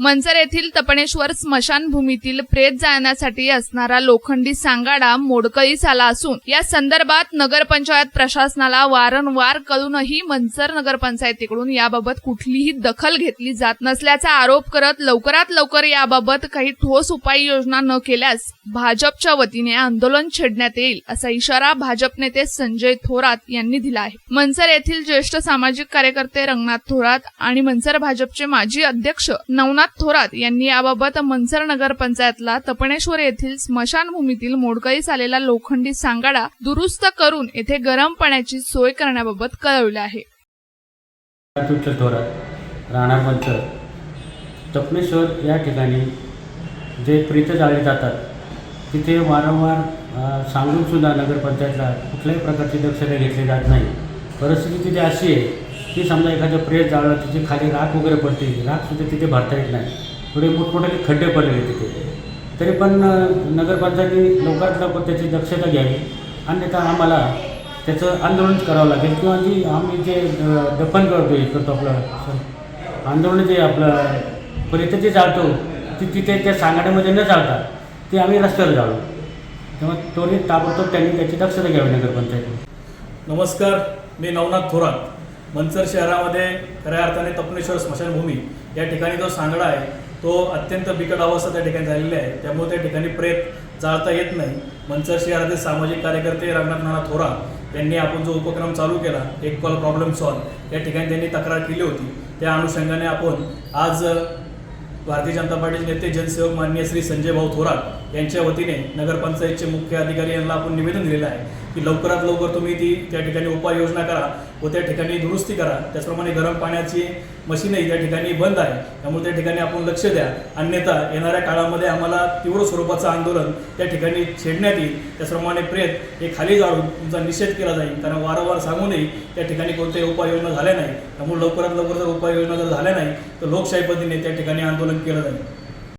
मंचर येथील तपणेश्वर स्मशानभूमीतील प्रेत जाळण्यासाठी असणारा लोखंडी सांगाडा मोडकळीस आला असून या संदर्भात नगरपंचायत प्रशासनाला वारंवार कळूनही मंचर नगरपंचायतीकडून याबाबत कुठलीही दखल घेतली जात नसल्याचा आरोप करत लवकरात लवकर याबाबत काही ठोस उपाययोजना न केल्यास भाजपच्या वतीने आंदोलन छेडण्यात येईल असा इशारा भाजप नेते संजय थोरात यांनी दिला आहे. मंचर येथील ज्येष्ठ सामाजिक कार्यकर्ते रंगनाथ थोरात आणि मंचर भाजपचे माजी अध्यक्ष नवनाथ थोरात यांनी याबाबत मनसर नगर पंचायतला तपणेश्वर येथील स्मशानभूमीतील मोडकळीस आलेला लोखंडी सांगाडा दुरुस्त करून येथे गरम पाण्याची सोय करण्याबाबत कळवलं आहे. तुमच्या थोरात राहणार मंचर तपनेश्वर या ठिकाणी जे प्रीत जाळले जातात तिथे वारंवार अ, सांगूनसुद्धा नगरपंचायतला कुठल्याही प्रकारची दक्षता घेतली जात नाही. परिस्थिती तिथे अशी आहे की समजा एखादं प्रेस जाळलं तिची खाली राख वगैरे पडते राखसुद्धा तिथे भरता येत नाही. थोडे मोठमोठे खड्डे पडलेले तिथे. तरी पण नगरपंचायती लवकरात लवकर त्याची दक्षता घ्यावी. अन्यथा आम्हाला त्याचं आंदोलन करावं लागेल. किंवा जी आम्ही जे दफन करतो हे करतो आपलं आंदोलन जे आपलं प्रेत जे जाळतो ती तिथे त्या सांगाड्यामध्ये न जाळता ते आम्ही रस्त्यावर जाळू तेव्हा तोही ताबडतोब त्यांनी त्याची दक्षता घ्यावी नगरपंचायतीने नमस्कार मी नवनाथ थोरात. मंचर शहरामध्ये खऱ्या अर्थाने तपनेश्वर स्मशानभूमी या ठिकाणी जो सांगडा आहे तो अत्यंत बिकट अवस्था त्या ठिकाणी झालेली आहे. त्यामुळे त्या ठिकाणी प्रेत जाळता येत नाही. मंचर शहरातील सामाजिक कार्यकर्ते रंगनाथ नाना थोरात यांनी आपण जो उपक्रम चालू केला एक कॉल प्रॉब्लेम सॉल्व या ठिकाणी त्यांनी तक्रार केली होती. त्या अनुषंगाने आपण आज भारतीय जनता पार्टीचे नेते जनसेवक माननीय श्री संजय भाऊ थोरात यांच्या वतीने नगरपंचायतचे मुख्य अधिकारी यांना आपण निवेदन दिलेलं आहे की लवकरात लवकर तुम्ही ती त्या ठिकाणी उपाययोजना करा व त्या ठिकाणी दुरुस्ती करा. त्याचप्रमाणे गरम पाण्याची मशीनही त्या ठिकाणी बंद आहे. त्यामुळे त्या ठिकाणी आपण लक्ष द्या. अन्यथा येणाऱ्या काळामध्ये आम्हाला तीव्र स्वरूपाचं आंदोलन त्या ठिकाणी छेडण्यात येईल. त्याचप्रमाणे प्रेत हे खाली जाळून तुमचा निषेध केला जाईल. कारण वारंवार सांगूनही त्या ठिकाणी कोणत्याही उपाययोजना झाल्या नाही त्यामुळे लवकरात लवकर जर उपाययोजना जर झाल्या नाही तर लोकशाही पद्धतीने त्या ठिकाणी आंदोलन केलं जाईल